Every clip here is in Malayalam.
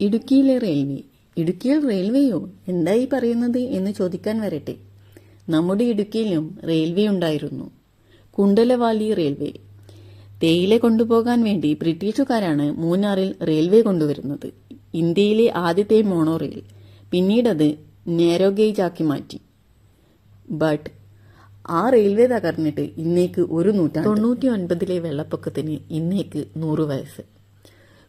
ഇടുക്കിയിലെ റെയിൽവേ. ഇടുക്കിയിൽ റെയിൽവേയോ? എന്തായി പറയുന്നത് എന്ന് ചോദിക്കാൻ വരട്ടെ. നമ്മുടെ ഇടുക്കിയിലും റെയിൽവേ ഉണ്ടായിരുന്നു. കുണ്ടലവാലി റെയിൽവേ. തേയില കൊണ്ടുപോകാൻ വേണ്ടി ബ്രിട്ടീഷുകാരാണ് മൂന്നാറിൽ റെയിൽവേ കൊണ്ടുവരുന്നത്. ഇന്ത്യയിലെ ആദ്യത്തെ മോണോ റെയിൽ. പിന്നീടത് നേരോ ഗേജ് ആക്കി മാറ്റി. ബട്ട് ആ റെയിൽവേ തകർന്നിട്ട് ഇന്നേക്ക് ഒരു നൂറ്റാണ്ട്. തൊണ്ണൂറ്റി ഒൻപതിലെ വെള്ളപ്പൊക്കത്തിന് ഇന്നേക്ക് നൂറ് വയസ്സ്.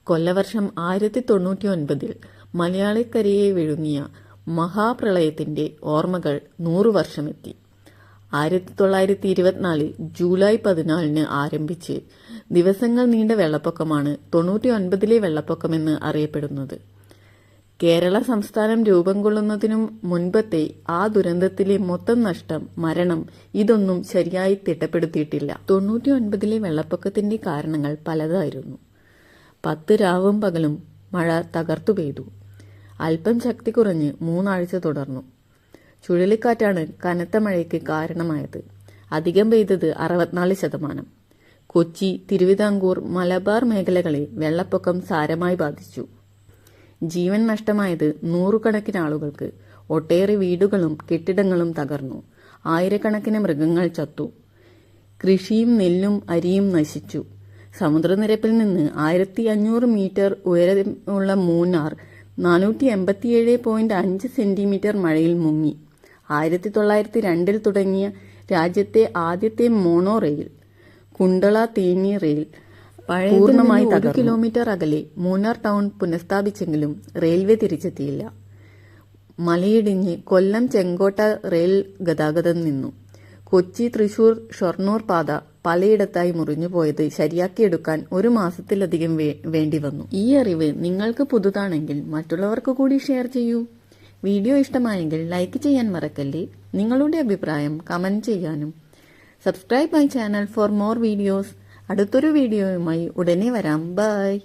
കൊല്ലവർഷം ആയിരത്തി തൊണ്ണൂറ്റി ഒൻപതിൽ മലയാളിക്കരയെ വിഴുങ്ങിയ മഹാപ്രളയത്തിന്റെ ഓർമ്മകൾ നൂറു വർഷമെത്തി. ആയിരത്തി തൊള്ളായിരത്തി ഇരുപത്തിനാലിൽ ജൂലൈ പതിനാലിന് ആരംഭിച്ച് ദിവസങ്ങൾ നീണ്ട വെള്ളപ്പൊക്കമാണ് തൊണ്ണൂറ്റി ഒൻപതിലെ വെള്ളപ്പൊക്കമെന്ന് അറിയപ്പെടുന്നത്. കേരള സംസ്ഥാനം രൂപം കൊള്ളുന്നതിനും മുൻപത്തെ ആ ദുരന്തത്തിലെ മൊത്തം നഷ്ടം മരണം ഇതൊന്നും ശരിയായി തിട്ടപ്പെടുത്തിയിട്ടില്ല. തൊണ്ണൂറ്റി ഒൻപതിലെ വെള്ളപ്പൊക്കത്തിന്റെ കാരണങ്ങൾ പലതായിരുന്നു. പത്ത് രാവും പകലും മഴ തകർത്തു പെയ്തു. അല്പം ശക്തി കുറഞ്ഞ് മൂന്നാഴ്ച തുടർന്നു. ചുഴലിക്കാറ്റാണ് കനത്ത മഴയ്ക്ക് കാരണമായത്. അധികം പെയ്തത് അറുപത്തിനാല് ശതമാനം. കൊച്ചി തിരുവിതാംകൂർ മലബാർ മേഖലകളെ വെള്ളപ്പൊക്കം സാരമായി ബാധിച്ചു. ജീവൻ നഷ്ടമായത് നൂറുകണക്കിന് ആളുകൾക്ക്. ഒട്ടേറെ വീടുകളും കെട്ടിടങ്ങളും തകർന്നു. ആയിരക്കണക്കിന് മൃഗങ്ങൾ ചത്തു. കൃഷിയും നെല്ലും അരിയും നശിച്ചു. സമുദ്രനിരപ്പിൽ നിന്ന് ആയിരത്തി അഞ്ഞൂറ് മീറ്റർ ഉയരമുള്ള മൂന്നാർ നാനൂറ്റി എൺപത്തിയേഴ് പോയിന്റ് അഞ്ച് സെന്റിമീറ്റർ മഴയിൽ മുങ്ങി. ആയിരത്തി തൊള്ളായിരത്തി രണ്ടിൽ തുടങ്ങിയ രാജ്യത്തെ ആദ്യത്തെ mono rail Kundala Theni rail പൂർണമായി ഒരു കിലോമീറ്റർ അകലെ മൂന്നാർ ടൗൺ പുനഃസ്ഥാപിച്ചെങ്കിലും റെയിൽവേ തിരിച്ചെത്തിയില്ല. മലയിടിഞ്ഞ് കൊല്ലം ചെങ്കോട്ട റെയിൽ ഗതാഗതം നിന്നു. കൊച്ചി തൃശൂർ ഷൊർണൂർ പാത പലയിടത്തായി മുറിഞ്ഞു പോയത് ശരിയാക്കിയെടുക്കാൻ ഒരു മാസത്തിലധികം വേണ്ടി വന്നു. ഈ അറിവ് നിങ്ങൾക്ക് പുതുതാണെങ്കിൽ മറ്റുള്ളവർക്ക് കൂടി ഷെയർ ചെയ്യൂ. വീഡിയോ ഇഷ്ടമായെങ്കിൽ ലൈക്ക് ചെയ്യാൻ മറക്കല്ലേ. നിങ്ങളുടെ അഭിപ്രായം കമന്റ് ചെയ്യാനും. Subscribe my channel for more videos. അടുത്തൊരു വീഡിയോയുമായി ഉടനെ വരാം. ബൈ.